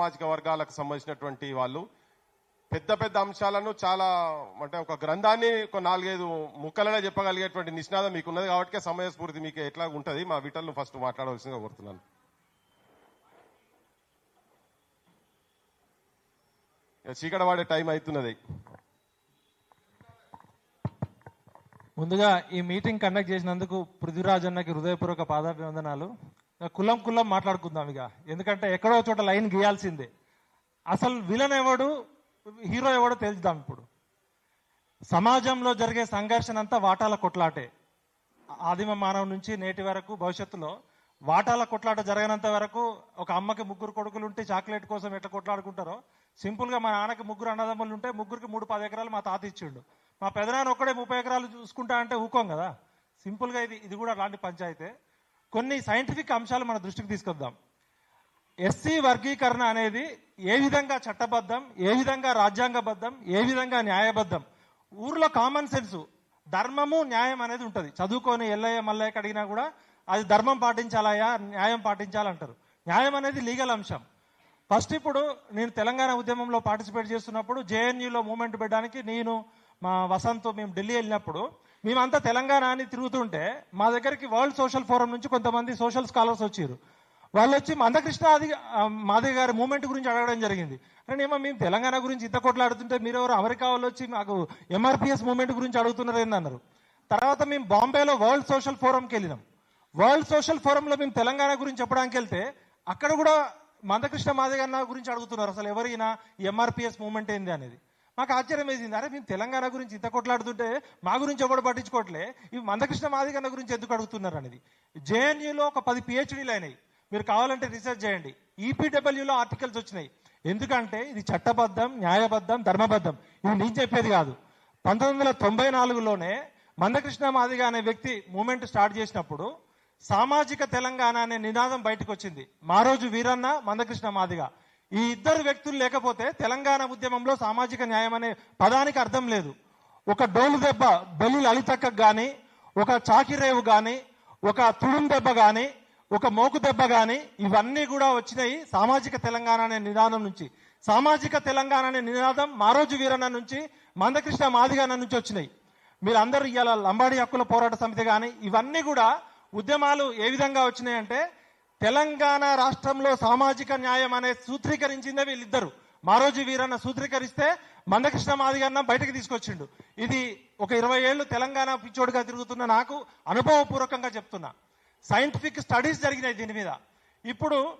సామాజిక వర్గాలకు సంబంధించినటువంటి వాళ్ళు పెద్ద పెద్ద అంశాలను చాలా అంటే ఒక గ్రంథాన్ని ఒక నాలుగైదు ముక్కలనే చెప్పగలిగేటువంటి నిష్ణాదం మీకు ఉన్నది కాబట్టి సమయస్ఫూర్తి మీకు ఎట్లా ఉంటుంది మా విటల్ను ఫస్ట్ మాట్లాడవలసిందిగా కోరుతున్నాను. ఇక చీకట వాడే టైం అవుతున్నది. ముందుగా ఈ మీటింగ్ కండక్ట్ చేసినందుకు పృథ్వీరాజ్ అన్నకి హృదయపూర్వక పాదాభివందనాలు. కులం కులం మాట్లాడుకుందాం ఇక. ఎందుకంటే ఎక్కడో చోట లైన్ గీయాల్సిందే. అసలు విలన్ ఎవడు హీరో ఎవడో తెలుద్దాం ఇప్పుడు. సమాజంలో జరిగే సంఘర్షణ అంతా వాటాల కొట్లాటే. ఆదిమ మానవ నుంచి నేటి వరకు భవిష్యత్తులో వాటాల కొట్లాట జరగనంత వరకు ఒక అమ్మకి ముగ్గురు కొడుకులు ఉంటే చాక్లెట్ కోసం ఎట్లా కొట్లాడుకుంటారో? సింపుల్గా మా నాన్నకి ముగ్గురు అన్నదమ్ములు ఉంటే ముగ్గురికి మూడు పది ఎకరాలు మా తాత ఇచ్చిండు. మా పెదనాన్న ఒక్కడే ముప్పై ఎకరాలు చూసుకుంటా అంటే ఊకోం కదా? సింపుల్గా ఇది ఇది కూడా అలాంటి పంచాయతే. కొన్ని సైంటిఫిక్ అంశాలు మన దృష్టికి తీసుకొద్దాం. ఎస్సీ వర్గీకరణ అనేది ఏ విధంగా చట్టబద్ధం ఏ విధంగా రాజ్యాంగబద్ధం ఏ విధంగా న్యాయబద్ధం? ఊర్లో కామన్ సెన్స్ ధర్మము న్యాయం అనేది ఉంటుంది. చదువుకొని ఎల్లయ్య మల్లయ్య అడిగినా కూడా అది ధర్మం పాటించాలయా న్యాయం పాటించాలంటారు. న్యాయం అనేది లీగల్ అంశం. ఫస్ట్ ఇప్పుడు నేను తెలంగాణ ఉద్యమంలో పార్టిసిపేట్ చేస్తున్నప్పుడు జేఎన్యూలో మూమెంట్ పెట్టడానికి నేను మా వసంత్ మేము ఢిల్లీ వెళ్ళినప్పుడు మేమంతా తెలంగాణ అని తిరుగుతుంటే మా దగ్గరికి వరల్డ్ సోషల్ ఫోరం నుంచి కొంతమంది సోషల్ స్కాలర్స్ వచ్చారు. వాళ్ళు వచ్చి మందకృష్ణ అది ఆ, మాధవ్ గారి మూమెంట్ గురించి అడగడం జరిగింది. అంటే ఏమో మేము తెలంగాణ గురించి ఇంత కొట్లాడుతుంటే మీరు ఎవరు అమెరికా వాళ్ళు వచ్చి మాకు ఎంఆర్పిఎస్ మూమెంట్ గురించి అడుగుతున్నారు ఏందన్నారు. తర్వాత మేము బాంబేలో వరల్డ్ సోషల్ ఫోరంకి వెళ్ళినాం. వరల్డ్ సోషల్ ఫోరంలో మేము తెలంగాణ గురించి చెప్పడానికి వెళ్తే అక్కడ కూడా మందకృష్ణ మాధవ్ గారి గురించి అడుగుతున్నారు. అసలు ఎవరైనా ఎంఆర్పిఎస్ మూమెంట్ ఏంది అనేది. మాకు ఆశ్చర్యం వేసింది అరే మేము తెలంగాణ గురించి ఇంత కొట్లాడుతుంటే మా గురించి ఎవడు పట్టించుకోవట్లే? ఇవి మందకృష్ణ మాదిగన్న గురించి ఎందుకు అడుగుతున్నారు అనేది. జేఎన్యూలో ఒక పది పిహెచ్డీలు అయినాయి. మీరు కావాలంటే రీసెర్చ్ చేయండి. ఈపీడబ్ల్యూలో ఆర్టికల్స్ వచ్చినాయి. ఎందుకంటే ఇది చట్టబద్ధం న్యాయబద్ధం ధర్మబద్ధం. ఇది నేను చెప్పేది కాదు. పంతొమ్మిది వందల తొంభై నాలుగులోనే మందకృష్ణ మాదిగ అనే వ్యక్తి మూమెంట్ స్టార్ట్ చేసినప్పుడు సామాజిక తెలంగాణ అనే నినాదం బయటకు వచ్చింది మారోజు వీరన్న మందకృష్ణ మాదిగ. ఈ ఇద్దరు వ్యక్తులు లేకపోతే తెలంగాణ ఉద్యమంలో సామాజిక న్యాయం అనే పదానికి అర్థం లేదు. ఒక డోలు దెబ్బ బెల్లి లలితక్కకు కానీ ఒక చాకిరేవు కానీ ఒక తుడుం దెబ్బ కానీ ఒక మోకు దెబ్బ కానీ ఇవన్నీ కూడా వచ్చినాయి సామాజిక తెలంగాణ అనే నినాదం నుంచి. సామాజిక తెలంగాణ అనే నినాదం మారోజు వీరన్న నుంచి మందకృష్ణ మాదిగన్న నుంచి వచ్చినాయి. మీరందరూ ఇవాళ లంబాడి హక్కుల పోరాట సమితి కానీ ఇవన్నీ కూడా ఉద్యమాలు ఏ విధంగా వచ్చినాయంటే తెలంగాణ రాష్ట్రంలో సామాజిక న్యాయం అనే సూత్రీకరించిందే వీళ్ళిద్దరు. మారోజీ వీరన్న సూత్రీకరిస్తే మందకృష్ణ మాదిగన్న బయటకు తీసుకొచ్చిండు. ఇది ఒక ఇరవై ఏళ్ళు తెలంగాణ పిచ్చోడుగా తిరుగుతున్న నాకు అనుభవపూర్వకంగా చెప్తున్నా. సైంటిఫిక్ స్టడీస్ జరిగినాయి దీని మీద. ఇప్పుడు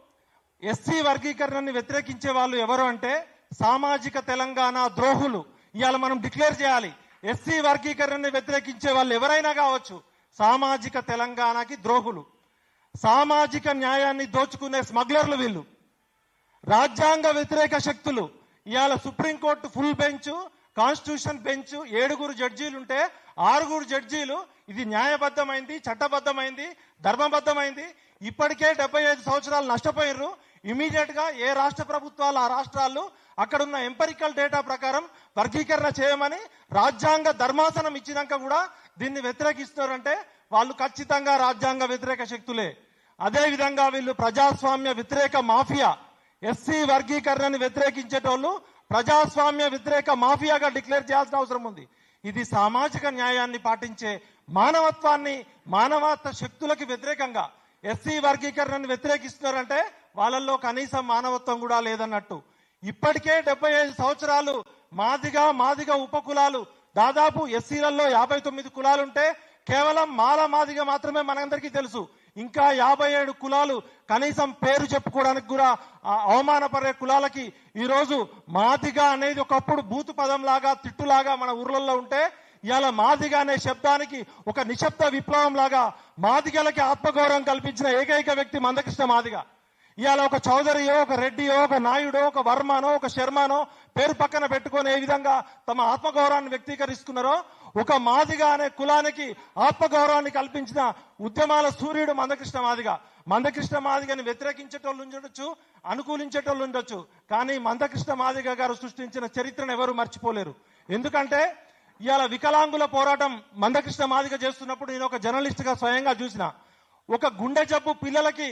ఎస్సీ వర్గీకరణని వ్యతిరేకించే వాళ్ళు ఎవరు అంటే సామాజిక తెలంగాణ ద్రోహులు. ఇవాళ మనం డిక్లేర్ చేయాలి. ఎస్సీ వర్గీకరణని వ్యతిరేకించే వాళ్ళు ఎవరైనా కావచ్చు. సామాజిక తెలంగాణకి ద్రోహులు. సామాజిక న్యాయాన్ని దోచుకునే స్మగ్లర్లు వీళ్ళు. రాజ్యాంగ వ్యతిరేక శక్తులు. ఇవాళ supreme court full bench constitution bench ఏడుగురు జడ్జీలు ఉంటే ఆరుగురు జడ్జీలు ఇది న్యాయబద్ధమైంది చట్టబద్ధమైంది ధర్మబద్ధమైంది. ఇప్పటికే డెబ్బై ఐదు సంవత్సరాలు నష్టపోయినరు ఇమీడియట్గా ఏ రాష్ట్ర ప్రభుత్వాలు ఆ రాష్ట్రాలు అక్కడున్న ఎంపరికల్ డేటా ప్రకారం వర్గీకరణ చేయమని రాజ్యాంగ ధర్మాసనం ఇచ్చినాక కూడా దీన్ని వ్యతిరేకిస్తున్నారంటే వాళ్ళు ఖచ్చితంగా రాజ్యాంగ వ్యతిరేక శక్తులే. అదేవిధంగా వీళ్ళు ప్రజాస్వామ్య వ్యతిరేక మాఫియా ఎస్సీ వర్గీకరణని వ్యతిరేకించేటోళ్ళు ప్రజాస్వామ్య వ్యతిరేక మాఫియాగా డిక్లేర్ చేయాల్సిన అవసరం ఉంది. ఇది సామాజిక న్యాయాన్ని పాటించే మానవత్వాన్ని మానవత్వ శక్తులకు వ్యతిరేకంగా ఎస్సీ వర్గీకరణను వ్యతిరేకిస్తున్నారంటే వాళ్ళల్లో కనీసం మానవత్వం కూడా లేదన్నట్టు. ఇప్పటికే డెబ్బై ఐదు సంవత్సరాలు మాదిగా మాదిగా ఉపకులాలు దాదాపు ఎస్సీలలో యాభై తొమ్మిది కులాలుంటే కేవలం మాల మాదిగా మాత్రమే మనందరికీ తెలుసు. ఇంకా యాభై ఏడు కులాలు కనీసం పేరు చెప్పుకోవడానికి కూడా అవమానపడే కులాలకి ఈ రోజు మాదిగా అనేది ఒకప్పుడు బూతు పదం లాగా తిట్టులాగా మన ఊర్లలో ఉంటే ఇవాళ మాదిగ అనే శబ్దానికి ఒక నిశ్శబ్ద విప్లవం లాగా మాదిగలకి ఆత్మగౌరవం కల్పించిన ఏకైక వ్యక్తి మందకృష్ణ మాదిగ. ఇవాళ ఒక చౌదరియో ఒక రెడ్డియో ఒక నాయుడో ఒక వర్మనో ఒక శర్మనో పేరు పక్కన పెట్టుకొని ఏ విధంగా తమ ఆత్మగౌరవాన్ని వ్యక్తీకరిస్తున్నారో ఒక మాదిగ అనే కులానికి ఆత్మగౌరవాన్ని కల్పించిన ఉద్యమాల సూర్యుడు మందకృష్ణ మాదిగ. మందకృష్ణ మాదిగని వ్యతిరేకించేటోళ్ళు ఉండొచ్చు అనుకూలించేటోళ్ళు ఉండొచ్చు కానీ మందకృష్ణ మాదిగ గారు సృష్టించిన చరిత్రను ఎవరు మర్చిపోలేరు. ఎందుకంటే ఇవాళ వికలాంగుల పోరాటం మందకృష్ణ మాదిగ చేస్తున్నప్పుడు నేను ఒక జర్నలిస్ట్గా స్వయంగా చూసిన. ఒక గుండె జబ్బు పిల్లలకి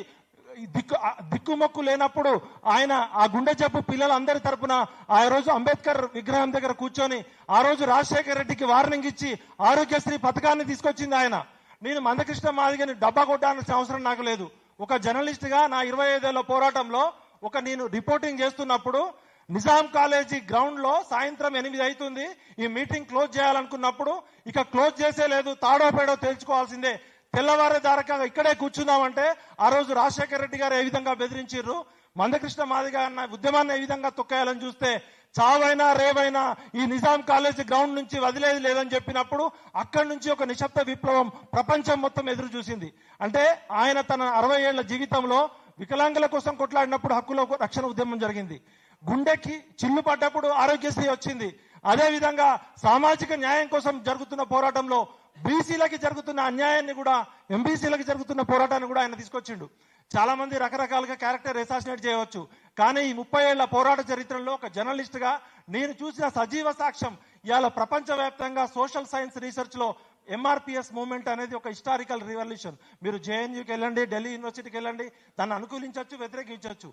దిక్కు దిక్కుమొక్కు లేనప్పుడు ఆయన ఆ గుండె జబ్బు పిల్లలందరి తరపున ఆ రోజు అంబేద్కర్ విగ్రహం దగ్గర కూర్చొని ఆ రోజు రాజశేఖర రెడ్డికి వార్నింగ్ ఇచ్చి ఆరోగ్యశ్రీ పథకాన్ని తీసుకొచ్చింది ఆయన. నేను మందకృష్ణ మాదిగని డబ్బా కొట్టాల్సిన అవసరం నాకు లేదు. ఒక జర్నలిస్ట్గా నా ఇరవై ఐదేళ్ళ పోరాటంలో ఒక నేను రిపోర్టింగ్ చేస్తున్నప్పుడు నిజాం కాలేజీ గ్రౌండ్లో సాయంత్రం ఎనిమిది అవుతుంది ఈ మీటింగ్ క్లోజ్ చేయాలనుకున్నప్పుడు ఇక క్లోజ్ చేసే లేదు తాడో పేడో తేల్చుకోవాల్సిందే. తెల్లవారే దారకంగా ఇక్కడే కూర్చుందామంటే ఆ రోజు రాజశేఖర రెడ్డి గారు ఏ విధంగా బెదిరించారు మందకృష్ణ మాదిగ అన్న ఉద్యమాన్ని ఏ విధంగా తొక్కేయాలని చూస్తే చావైనా రేవైనా ఈ నిజాం కాలేజీ గ్రౌండ్ నుంచి వదిలేది లేదని చెప్పినప్పుడు అక్కడి నుంచి ఒక నిశ్శబ్ద విప్లవం ప్రపంచం మొత్తం ఎదురు చూసింది. అంటే ఆయన తన అరవై ఏళ్ళ జీవితంలో వికలాంగుల కోసం కొట్లాడినప్పుడు హక్కుల రక్షణ ఉద్యమం జరిగింది. గుండెకి చిల్లు పడ్డప్పుడు ఆరోగ్యశ్రీ వచ్చింది. అదే విధంగా సామాజిక న్యాయం కోసం జరుగుతున్న పోరాటంలో బీసీలకి జరుగుతున్న అన్యాయాన్ని కూడా ఎంబీసీలకి జరుగుతున్న పోరాటాన్ని కూడా ఆయన తీసుకొచ్చిండు. చాలా మంది రకరకాలుగా క్యారెక్టర్ ఎసాసినేట్ చేయవచ్చు. కానీ ఈ ముప్పై ఏళ్ళ పోరాట చరిత్రలో ఒక జర్నలిస్ట్గా నేను చూసిన సజీవ సాక్ష్యం ఇవాళ ప్రపంచవ్యాప్తంగా సోషల్ సైన్స్ రీసెర్చ్లో ఎంఆర్పిఎస్ మూవ్మెంట్ అనేది ఒక హిస్టారికల్ రివల్యూషన్ మీరు జేఎన్యూకి వెళ్ళండి ఢిల్లీ యూనివర్సిటీకి వెళ్ళండి దాన్ని అనుకూలించవచ్చు వ్యతిరేకించవచ్చు.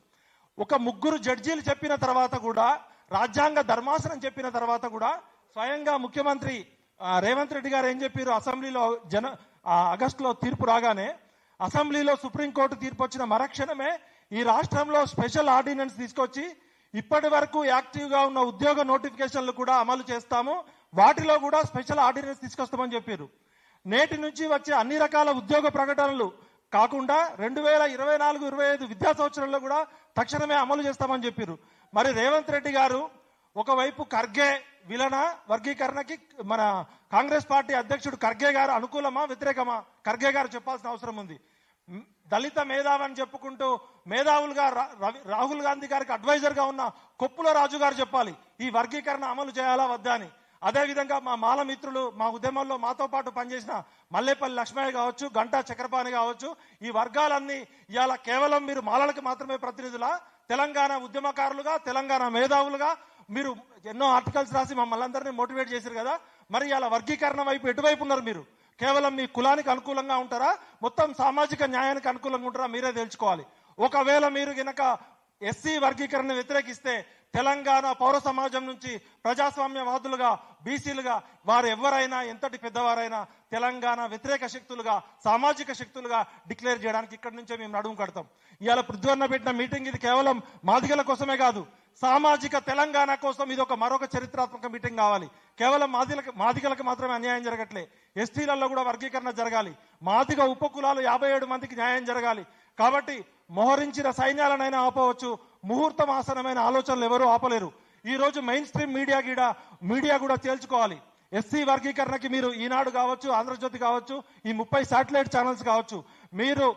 ఒక ముగ్గురు జడ్జీలు చెప్పిన తర్వాత కూడా రాజ్యాంగ ధర్మాసనం చెప్పిన తర్వాత కూడా స్వయంగా ముఖ్యమంత్రి రేవంత్ రెడ్డి గారు ఏం చెప్పారు? అసెంబ్లీలో జన ఆగస్టులో తీర్పు రాగానే అసెంబ్లీలో సుప్రీంకోర్టు తీర్పు వచ్చిన మరక్షణమే ఈ రాష్ట్రంలో స్పెషల్ ఆర్డినెన్స్ తీసుకొచ్చి ఇప్పటి వరకు యాక్టివ్గా ఉన్న ఉద్యోగ నోటిఫికేషన్లు కూడా అమలు చేస్తాము. వాటిలో కూడా స్పెషల్ ఆర్డినెన్స్ తీసుకొస్తామని చెప్పారు. నేటి నుంచి వచ్చే అన్ని రకాల ఉద్యోగ ప్రకటనలు కాకుండా రెండు వేల ఇరవై నాలుగు ఇరవై ఐదు విద్యా సంవత్సరంలో కూడా తక్షణమే అమలు చేస్తామని చెప్పారు. మరి రేవంత్ రెడ్డి గారు ఒకవైపు ఖర్గే విలన వర్గీకరణకి మన కాంగ్రెస్ పార్టీ అధ్యక్షుడు ఖర్గే గారు అనుకూలమా వ్యతిరేకమా? ఖర్గే గారు చెప్పాల్సిన అవసరం ఉంది. దళిత మేధావి అని చెప్పుకుంటూ మేధావులుగా రా- రాహుల్ గాంధీ గారికి అడ్వైజర్గా ఉన్న కొప్పుల రాజు గారు చెప్పాలి ఈ వర్గీకరణ అమలు చేయాలా వద్దా అని. అదేవిధంగా మా మాల మిత్రులు మా ఉద్యమంలో మాతో పాటు పనిచేసిన మల్లేపల్లి లక్ష్మయ్య కావచ్చు గంటా చక్రపాణి కావచ్చు ఈ వర్గాలన్నీ ఇవాళ కేవలం మీరు మాలలకు మాత్రమే ప్రతినిధుల? తెలంగాణ ఉద్యమకారులుగా తెలంగాణ మేధావులుగా మీరు ఎన్నో ఆర్టికల్స్ రాసి మమ్మల్ని అందరినీ మోటివేట్ చేశారు కదా? మరి అలా వర్గీకరణ వైపు ఎటువైపు ఉన్నారు మీరు? కేవలం మీ కులానికి అనుకూలంగా ఉంటారా? మొత్తం సామాజిక న్యాయానికి అనుకూలంగా ఉంటారా? మీరే తెలుసుకోవాలి. ఒకవేళ మీరు గనక ఎస్సీ వర్గీకరణ వ్యతిరేకిస్తే తెలంగాణ పౌర సమాజం నుంచి ప్రజాస్వామ్యవాదులుగా బీసీలుగా వారు ఎవరైనా ఎంతటి పెద్దవారైనా తెలంగాణ వ్యతిరేక శక్తులుగా సామాజిక శక్తులుగా డిక్లేర్ చేయడానికి ఇక్కడి నుంచే మేము నడుము కడతాం. ఇవాళ పృథ్వన్న పెట్టిన మీటింగ్ ఇది కేవలం మాదిగల కోసమే కాదు. సామాజిక తెలంగాణ కోసం ఇది ఒక మరొక చరిత్రాత్మక మీటింగ్ కావాలి. కేవలం మాదిలకు మాదిగలకు మాత్రమే అన్యాయం జరగట్లే. ఎస్టీలలో కూడా వర్గీకరణ జరగాలి. మాదిగ ఉపకులాలు యాభై ఏడు మందికి న్యాయం జరగాలి. కాబట్టి మోహరించిన సైన్యాలనైనా ఆపవచ్చు. ముహూర్తం ఆసనమైన ఆలోచనలు ఎవరూ ఆపలేరు. ఈ రోజు మెయిన్ స్ట్రీమ్ మీడియా గీడ మీడియా కూడా తేల్చుకోవాలి. ఎస్సీ వర్గీకరణకి మీరు ఈనాడు కావచ్చు ఆంధ్రజ్యోతి కావచ్చు ఈ ముప్పై శాటిలైట్ ఛానల్స్ కావచ్చు. మీరు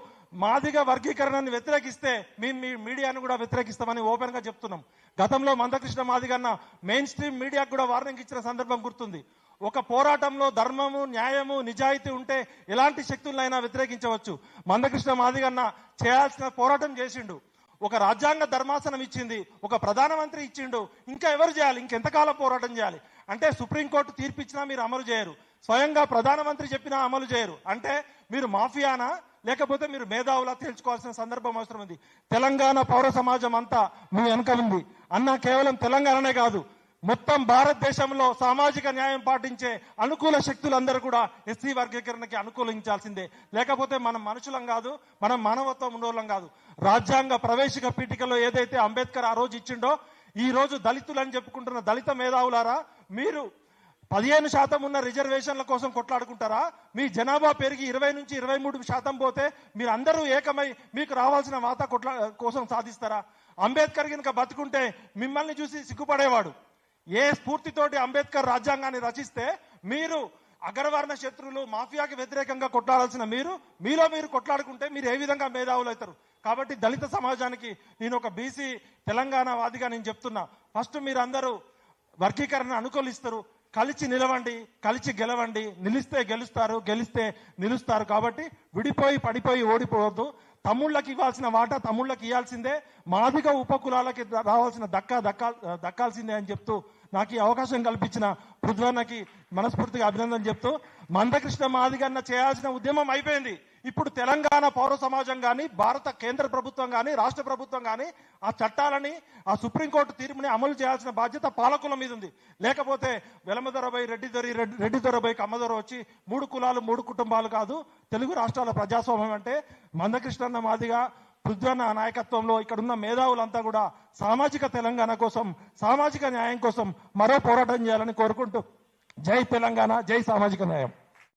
మాదిగ వర్గీకరణను వ్యతిరేకిస్తే మేము మీ మీడియాను కూడా వ్యతిరేకిస్తామని ఓపెన్గా చెప్తున్నాం. గతంలో మందకృష్ణ మాదిగన్న మెయిన్ స్ట్రీమ్ మీడియాకు కూడా వార్నింగ్ ఇచ్చిన సందర్భం గుర్తుంది. ఒక పోరాటంలో ధర్మము న్యాయము నిజాయితీ ఉంటే ఎలాంటి శక్తులైనా వ్యతిరేకించవచ్చు. మందకృష్ణ మాదిగన్న చేయాల్సిన పోరాటం చేసిండు. ఒక రాజ్యాంగ ధర్మాసనం ఇచ్చింది ఒక ప్రధానమంత్రి ఇచ్చిండు. ఇంకా ఎవరు చేయాలి? ఇంకెంతకాలం పోరాటం చేయాలి? అంటే సుప్రీంకోర్టు తీర్పిచ్చినా మీరు అమలు చేయరు. స్వయంగా ప్రధానమంత్రి చెప్పినా అమలు చేయరు. అంటే మీరు మాఫియానా? లేకపోతే మీరు మేధావులా తేల్చుకోవాల్సిన సందర్భం అవసరం ఉంది. తెలంగాణ పౌర సమాజం అంతా మీ వెనక ఉంది అన్న కేవలం తెలంగాణనే కాదు. మొత్తం భారతదేశంలో సామాజిక న్యాయం పాటించే అనుకూల శక్తులందరూ కూడా ఎస్సీ వర్గీకరణకి అనుకూలించాల్సిందే. లేకపోతే మనం మనుషులం కాదు మనం మానవత్వం ఉండోళ్ళం కాదు. రాజ్యాంగ ప్రవేశిక పీఠికలో ఏదైతే అంబేద్కర్ ఆ రోజు ఇచ్చిండో ఈ రోజు దళితులు అని చెప్పుకుంటున్న దళిత మేధావులారా మీరు పదిహేను శాతం ఉన్న రిజర్వేషన్ల కోసం కొట్లాడుకుంటారా? మీ జనాభా పెరిగి ఇరవై నుంచి ఇరవై మూడు శాతం పోతే మీరు అందరూ ఏకమై మీకు రావాల్సిన వాత కొట్లా కోసం సాధిస్తారా? అంబేద్కర్ కనుక బతుకుంటే మిమ్మల్ని చూసి సిగ్గుపడేవాడు. ఏ స్ఫూర్తితోటి అంబేద్కర్ రాజ్యాంగాన్ని రచిస్తే మీరు అగ్రవర్ణ శత్రువులు మాఫియాకి వ్యతిరేకంగా కొట్లాడాల్సిన మీరు మీలో మీరు కొట్లాడుకుంటే మీరు ఏ విధంగా మేధావులు అవుతారు? కాబట్టి దళిత సమాజానికి నేను ఒక బీసీ తెలంగాణ వాదిగా నేను చెప్తున్నా. ఫస్ట్ మీరు అందరూ వర్గీకరణ అనుకూలిస్తారు. కలిసి నిలవండి కలిసి గెలవండి. నిలిస్తే గెలుస్తారు గెలిస్తే నిలుస్తారు. కాబట్టి విడిపోయి పడిపోయి ఓడిపోవద్దు. తమ్ముళ్ళకి ఇవ్వాల్సిన వాటా తమ్ముళ్ళకి ఇవ్వాల్సిందే. మాదిగ ఉపకులాలకి రావాల్సిన దక్క దక్కా దక్కాల్సిందే అని చెప్తూ నాకు ఈ అవకాశం కల్పించిన పృథ్వన్నకి మనస్ఫూర్తిగా అభినందన చెప్తూ మందకృష్ణ మాదిగన్న చేయాల్సిన ఉద్యమం అయిపోయింది. ఇప్పుడు తెలంగాణ పౌర సమాజం కానీ భారత కేంద్ర ప్రభుత్వం కానీ రాష్ట్ర ప్రభుత్వం కానీ ఆ చట్టాలని ఆ సుప్రీంకోర్టు తీర్పుని అమలు చేయాల్సిన బాధ్యత పాలకుల మీద ఉంది లేకపోతే వెలమదొరబై రెడ్డిదొరి రెడ్డి- రెడ్డి కమ్మదొర వచ్చి మూడు కులాలు మూడు కుటుంబాలు కాదు తెలుగు రాష్ట్రాల ప్రజాస్వామ్యం అంటే మందకృష్ణన్న మాదిగా పృథ్వన్న నాయకత్వంలో ఇక్కడ ఉన్న మేధావులంతా కూడా సామాజిక తెలంగాణ కోసం సామాజిక న్యాయం కోసం మరో పోరాటం చేయాలని కోరుకుంటూ జై తెలంగాణ జై సామాజిక న్యాయం.